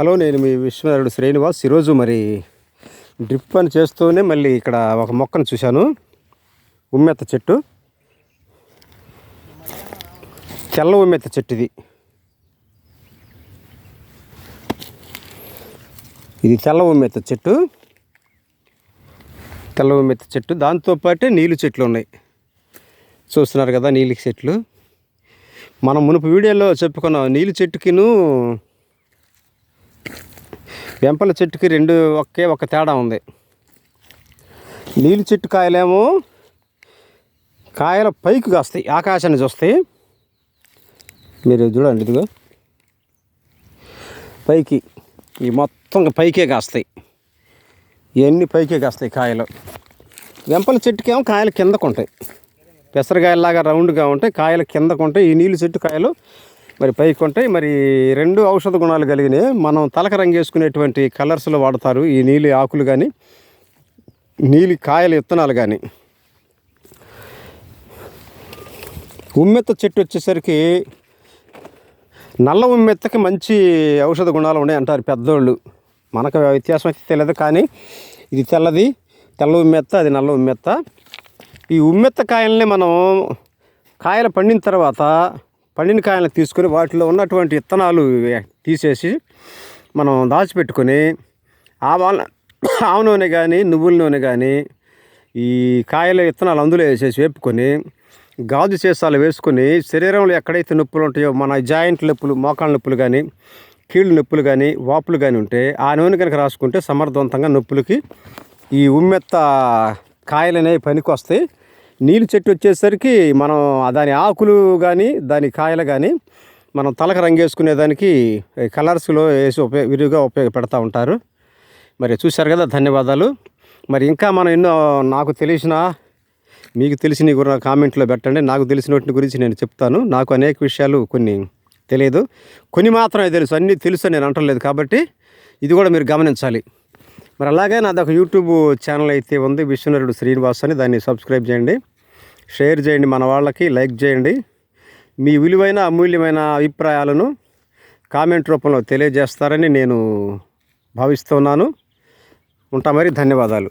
Hello నేను మీ విశ్వనాథుడు శ్రీనివాస్. ఈరోజు మరి డ్రిప్ పని చేస్తూనే మళ్ళీ ఇక్కడ ఒక మొక్కను చూశాను. ఉమ్మెత్త చెట్టు. తెల్ల ఉమ్మెత్త చెట్టు ఇది ఇది తెల్ల ఉమ్మెత్త చెట్టు. తెల్ల ఉమ్మెత్త చెట్టు. దాంతోపాటే నీళ్ళు చెట్లు ఉన్నాయి. చూస్తున్నారు కదా నీళ్ళు చెట్లు. మనం మునుపు వీడియోలో చెప్పుకున్నాం నీళ్ళు చెట్టుకిను వెంపల చెట్టుకి రెండు ఒకే ఒక తేడా ఉంది. నీళ్ళు చెట్టు కాయలేమో కాయలు పైకి కాస్తాయి ఆకాశాన్ని చూస్తాయి. మీరు చూడండి ఇదిగో. పైకి ఈ మొత్తం పైకే కాస్తాయి. ఇవన్నీ పైకే కాస్తాయి కాయలు. వెంపల చెట్టుకేమో కాయలు కిందకు ఉంటాయి పెసరకాయలాగా రౌండ్గా ఉంటాయి కాయలు కిందకు ఉంటాయి ఈ నీళ్ళు చెట్టు కాయలు మరి పైకి ఉంటాయి. మరి రెండు ఔషధ గుణాలు కలిగినాయి మనం తలక రంగేసుకునేటువంటి కలర్స్లో వాడతారు. ఈ నీలి ఆకులు కానీ నీలి కాయల విత్తనాలు కానీ ఉమ్మెత్త చెట్టు వచ్చేసరికి నల్ల ఉమ్మెత్తకి మంచి ఔషధ గుణాలు ఉన్నాయి అంటారు పెద్దోళ్ళు. మనకు వ్యత్యాసం అయితే తెలియదు కానీ ఇది తెల్లది తెల్ల ఉమ్మెత్త అది నల్ల ఉమ్మెత్త. ఈ ఉమ్మెత్త కాయల్ని మనం కాయలు పండిన తర్వాత పండిన కాయలను తీసుకొని వాటిలో ఉన్నటువంటి విత్తనాలు తీసేసి మనం దాచిపెట్టుకొని ఆవాల ఆవ నూనె కానీ నువ్వుల నూనె కానీ ఈ కాయల విత్తనాలు అందులో వేసేసి వేపుకొని గాజు సీసాలు వేసుకొని శరీరంలో ఎక్కడైతే నొప్పులు ఉంటాయో మన జాయింట్ నొప్పులు మోకాళ్ళ నొప్పులు కానీ కీళ్ళు నొప్పులు కానీ వాపులు కానీ ఉంటే ఆ నూనె కనుక రాసుకుంటే సమర్థవంతంగా నొప్పులకి ఈ ఉమ్మెత్త కాయలు అనేవి పనికి వస్తాయి నీళ్ళు చెట్టు వచ్చేసరికి మనం దాని ఆకులు కానీ దాని కాయలు కానీ మనం తలకు రంగేసుకునేదానికి కలర్స్లో వేసి ఉపయోగ విరివిగా ఉపయోగపెడతా ఉంటారు. మరి చూశారు కదా ధన్యవాదాలు. మరి ఇంకా మనం ఎన్నో నాకు తెలిసిన మీకు తెలిసిన కూడా కామెంట్లో పెట్టండి. నాకు తెలిసిన వాటిని గురించి నేను చెప్తాను. నాకు అనేక విషయాలు కొన్ని తెలియదు. కొన్ని మాత్రమే తెలుసు. అన్నీ తెలుసు నేను అంటలేదు కాబట్టి ఇది కూడా మీరు గమనించాలి. మరి అలాగే నాది ఒక యూట్యూబ్ ఛానల్ అయితే ఉంది విశ్వనరుడు శ్రీనివాస్ అని. దాన్ని సబ్స్క్రైబ్ చేయండి. షేర్ చేయండి మన వాళ్ళకి లైక్ చేయండి. మీ విలువైన అమూల్యమైన అభిప్రాయాలను కామెంట్ రూపంలో తెలియజేస్తారని నేను భావిస్తున్నాను. ఉంటా మరి ధన్యవాదాలు.